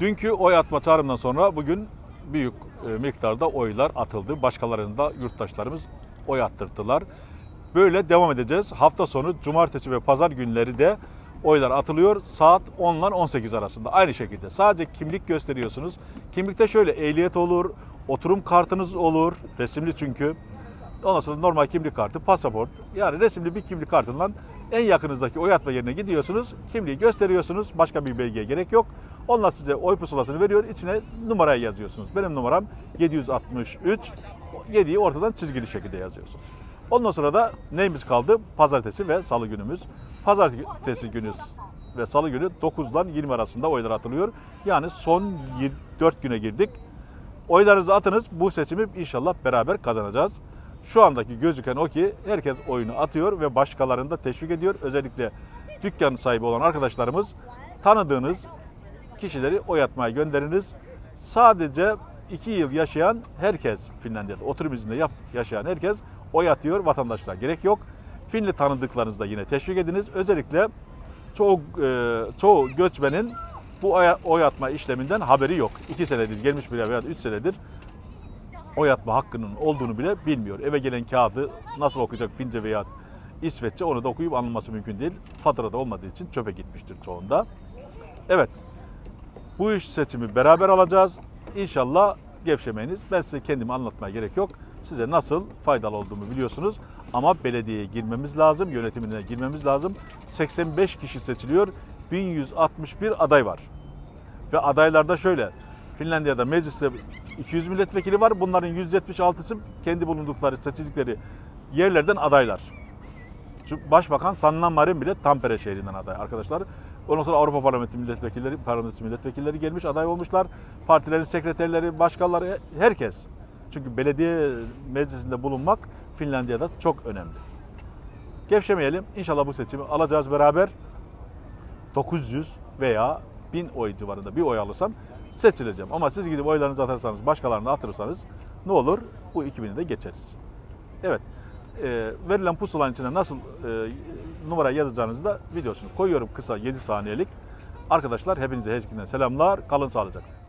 Dünkü oy atma çağrımdan sonra bugün büyük e, miktarda oylar atıldı. Başkalarını da yurttaşlarımız oy attırdılar. Böyle devam edeceğiz. Hafta sonu cumartesi ve pazar günleri de oylar atılıyor. Saat 10 ile 18 arasında aynı şekilde. Sadece kimlik gösteriyorsunuz. Kimlikte şöyle ehliyet olur, oturum kartınız olur. Resimli çünkü. Ondan sonra normal kimlik kartı, pasaport. Yani resimli bir kimlik kartından en yakınızdaki oy atma yerine gidiyorsunuz. Kimliği gösteriyorsunuz. Başka bir belgeye gerek yok. Onlar size oy pusulasını veriyor. İçine numarayı yazıyorsunuz. Benim numaram 763. 7'yi ortadan çizgili şekilde yazıyorsunuz. Ondan sonra da neyimiz kaldı? Pazartesi ve salı günümüz. Pazartesi günü ve salı günü 9'dan 20 arasında oylar atılıyor. Yani son 4 güne girdik. Oylarınızı atınız. Bu seçimi inşallah beraber kazanacağız. Şu andaki gözüken o ki herkes oyunu atıyor ve başkalarını da teşvik ediyor. Özellikle dükkan sahibi olan arkadaşlarımız tanıdığınız kişileri oy atmaya gönderiniz. Sadece 2 yıl yaşayan herkes Finlandiya'da oturum izninde yap, yaşayan herkes oy atıyor vatandaşlar. Gerek yok. Finli tanıdıklarınızı da yine teşvik ediniz. Özellikle çoğu e, çoğu göçmenin bu oy, atma işleminden haberi yok. 2 senedir gelmiş bile veya 3 senedir oy atma hakkının olduğunu bile bilmiyor. Eve gelen kağıdı nasıl okuyacak Fince veya İsveççe onu da okuyup anlaması mümkün değil. Faturada olmadığı için çöpe gitmiştir çoğunda. Evet. Bu iş seçimi beraber alacağız. İnşallah gevşemeyiniz. Ben size kendimi anlatmaya gerek yok. Size nasıl faydalı olduğumu biliyorsunuz. Ama belediyeye girmemiz lazım, yönetimine girmemiz lazım. 85 kişi seçiliyor. 1161 aday var. Ve adaylarda şöyle. Finlandiya'da mecliste 200 milletvekili var. Bunların 176'sı kendi bulundukları, seçildikleri yerlerden adaylar. Başbakan Sanna Marin bile Tampere şehrinden aday arkadaşlar. Ondan sonra Avrupa Parlamento milletvekilleri, parlamento milletvekilleri gelmiş aday olmuşlar. Partilerin sekreterleri, başkanları, herkes. Çünkü belediye meclisinde bulunmak Finlandiya'da çok önemli. Gevşemeyelim. İnşallah bu seçimi alacağız beraber. 900 veya 1000 oy civarında bir oy alırsam seçileceğim. Ama siz gidip oylarınızı atarsanız, başkalarını atırsanız ne olur? Bu 2000'i de geçeriz. Evet. e, verilen pusulanın içine nasıl e, numara yazacağınızı da videosunu koyuyorum kısa 7 saniyelik. Arkadaşlar hepinize herkesten selamlar. Kalın sağlıcakla.